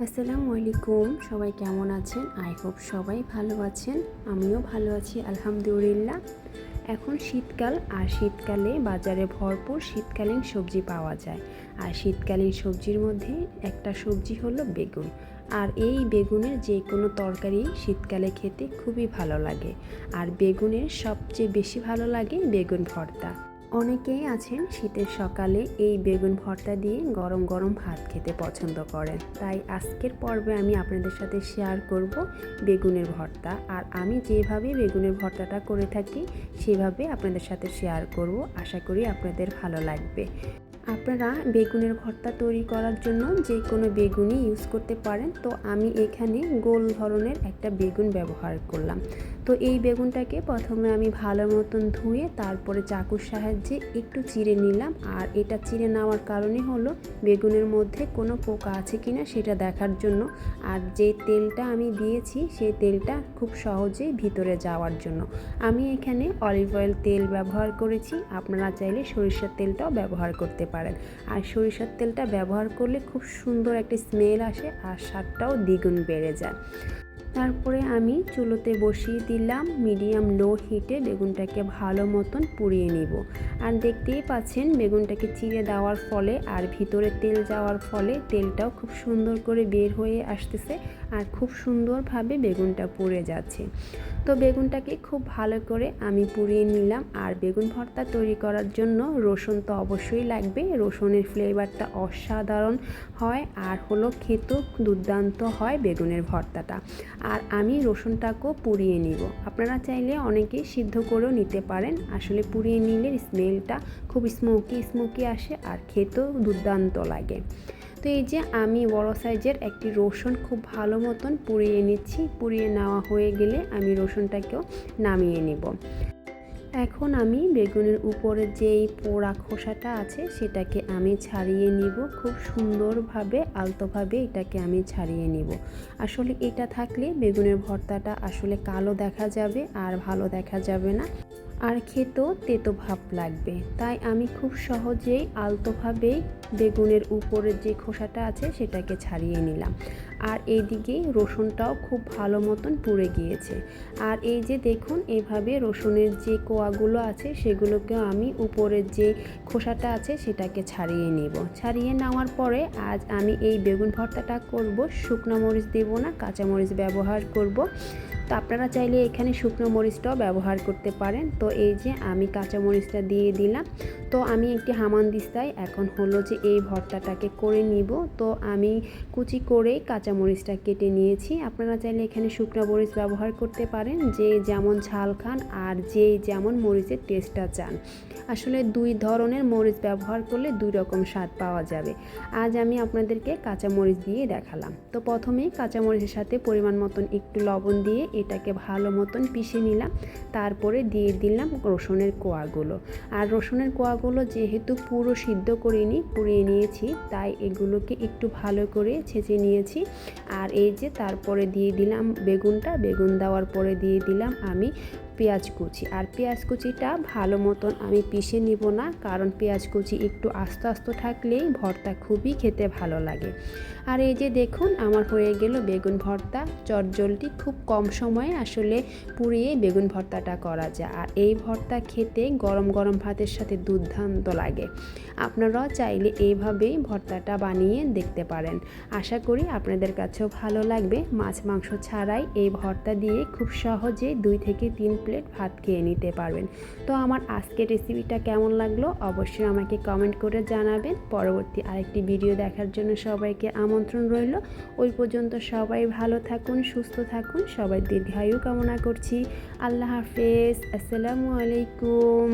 আসসালামু আলাইকুম। সবাই কেমন আছেন? আই হোপ সবাই ভালো আছেন। আমিও ভালো আছি, আলহামদুলিল্লাহ। এখন শীতকাল, আর শীতকালে বাজারে ভরপুর শীতকালীন সবজি পাওয়া যায়। আর শীতকালীন সবজির মধ্যে একটা সবজি হলো বেগুন। আর এই বেগুনের যে কোনো তরকারি শীতকালে খেতে খুবই ভালো লাগে। আর বেগুনের সবচেয়ে বেশি ভালো লাগে বেগুন ভর্তা। অনেকেই আছেন শীতের সকালে এই বেগুন ভর্তা দিয়ে গরম গরম ভাত খেতে পছন্দ করেন। তাই আজকের পর্বে আমি আপনাদের সাথে শেয়ার করব বেগুনের ভর্তা। আর আমি যেভাবে বেগুনের ভর্তাটা করে থাকি, সেভাবে আপনাদের সাথে শেয়ার করব। আশা করি আপনাদের ভালো লাগবে। আপনারা বেগুনের ভর্তা তৈরি করার জন্য যে কোনো বেগুনই ইউজ করতে পারেন। তো আমি এখানে গোল ধরনের একটা বেগুন ব্যবহার করলাম। তো এই বেগুনটাকে প্রথমে আমি ভালো মতন ধুয়ে তারপরে চাকুর সাহায্যে একটু চিড়ে নিলাম। আর এটা চিড়ে নেওয়ার কারণে হলো বেগুনের মধ্যে কোনো পোকা আছে কি না সেটা দেখার জন্য। আর যে তেলটা আমি দিয়েছি সেই তেলটা খুব সহজেই ভিতরে যাওয়ার জন্য। আমি এখানে অলিভ অয়েল তেল ব্যবহার করেছি। আপনারা চাইলে সরিষার তেলটাও ব্যবহার করতে পারেন। আর সরিষার তেলটা ব্যবহার করলে খুব সুন্দর একটি স্মেল আসে আর স্বাদটাও দ্বিগুণ বেড়ে যায়। তারপরে আমি চুলোতে বসিয়ে দিলাম মিডিয়াম লো হিটে বেগুনটাকে ভালো মতন পুড়িয়ে নিব। আর দেখতেই পাচ্ছেন বেগুনটাকে চিড়ে দেওয়ার ফলে আর ভিতরে তেল যাওয়ার ফলে তেলটাও খুব সুন্দর করে বের হয়ে আসতেছে আর খুব সুন্দরভাবে বেগুনটা পুড়ে যাচ্ছে। তো বেগুনটাকে খুব ভালো করে আমি পুড়িয়ে নিলাম আর বেগুন ভর্তা তৈরি করার জন্য রসুন তো অবশ্যই লাগবে। রসুনের ফ্লেভারটা অসাধারণ হয় আর হলো খেতেও দুর্দান্ত হয় বেগুনের ভর্তাটা। আর আমি রসুনটাকেও পুড়িয়ে নিব। আপনারা চাইলে অনেকে সিদ্ধ করেও নিতে পারেন। আসলে পুড়িয়ে নিলে স্মেলটা খুব স্মোকি স্মোকি আসে আর খেতেও দুর্দান্ত লাগে। তো এই যে আমি বড় সাইজের একটি রসুন খুব ভালো মতন পুড়িয়ে নিচ্ছি। পুড়িয়ে নেওয়া হয়ে গেলে আমি রসুনটাকেও নামিয়ে নেব। এখন আমি বেগুনের উপরে যেই পোড়া খোসাটা আছে, সেটাকে আমি ছাড়িয়ে নিব। খুব সুন্দরভাবে, আলতোভাবে এটাকে আমি ছাড়িয়ে নিব। আসলে এটা থাকলে বেগুনের ভর্তাটা আসলে কালো দেখা যাবে আর ভালো দেখা যাবে না। আর খেতেও তেতো ভাব লাগবে। তাই আমি খুব সহজেই আলতোভাবেই বেগুনের উপরের যে খোসাটা আছে সেটাকে ছাড়িয়ে নিলাম। আর এইদিকে রসুনটাও খুব ভালো মতন পুড়ে গিয়েছে। আর এই যে দেখুন, এভাবে রসুনের যে কোয়াগুলো আছে সেগুলোকেও আমি উপরের যে খোসাটা আছে সেটাকে ছাড়িয়ে নেব। ছাড়িয়ে নেওয়ার পরে আজ আমি এই বেগুন ভর্তাটা করব। শুকনো মরিচ দেবো না কাঁচা মরিচ ব্যবহার করব। তো আপনারা চাইলে এখানে শুকনো মরিচটাও ব্যবহার করতে পারেন। তো এই যে আমি কাঁচা মরিচটা দিয়ে দিলাম। তো আমি একটি হামান দিস্তায় এখন হলো যে এই ভর্তাটাকে করে নিব। তো আমি কুচি করে কাঁচামরিচটা কেটে নিয়েছি। আপনারা চাইলে এখানে শুকনো মরিচ ব্যবহার করতে পারেন। যে যেমন ঝাল খান আর যে যেমন মরিচের টেস্টটা চান। আসলে দুই ধরনের মরিচ ব্যবহার করলে দুই রকম স্বাদ পাওয়া যাবে। আজ আমি আপনাদেরকে কাঁচামরিচ দিয়ে দেখালাম। তো প্রথমেই কাঁচামরিচের সাথে পরিমাণ মতন একটু লবণ দিয়ে এটাকে ভালো মতন পিষে নিলাম। তারপরে দিয়ে দিলাম রসুনের কোয়াগুলো। আর রসুনের কোয়াগুলো যেহেতু পুরো সিদ্ধ করিনি, পুড়িয়ে নিয়েছি, তাই এগুলোকে একটু ভালো করে ছেঁচে নিয়েছি। আর এই যে তারপরে দিয়ে দিলাম বেগুনটা, বেগুন দেওয়ার পরে দিয়ে দিলাম আমি পেঁয়াজ কুচি। আর পেঁয়াজ কুচিটা ভালো মতন আমি পিষে নিব না, কারণ পেঁয়াজ কুচি একটু আস্তে আস্তে থাকলেই ভর্তা খুবই খেতে ভালো লাগে। আর এই যে দেখুন, আমার হয়ে গেল বেগুন ভর্তা। চটজলটি খুব কম সময়ে আসলে পুড়িয়ে বেগুন ভর্তাটা করা যায়। আর এই ভর্তা খেতে গরম গরম ভাতের সাথে দুর্দান্ত লাগে। আপনারাও চাইলে এইভাবেই ভর্তাটা বানিয়ে দেখতে পারেন। আশা করি আপনাদের কাছেও ভালো লাগবে। মাছ মাংস ছাড়াই এই ভর্তা দিয়ে খুব সহজে দুই থেকে তিন প্লেট ভাত খেয়ে নিতে পারবেন। তো আমার আজকের রেসিপিটা কেমন লাগল অবশ্যই আমাকে কমেন্ট করে জানাবেন। পরবর্তী আরেকটি ভিডিও দেখার জন্য সবাইকে আমন্ত্রণ রইল। ওই পর্যন্ত সবাই ভালো থাকুন, সুস্থ থাকুন। সবাই দীর্ঘায়ু কামনা করছি। আল্লাহ হাফেজ। আসসালামু আলাইকুম।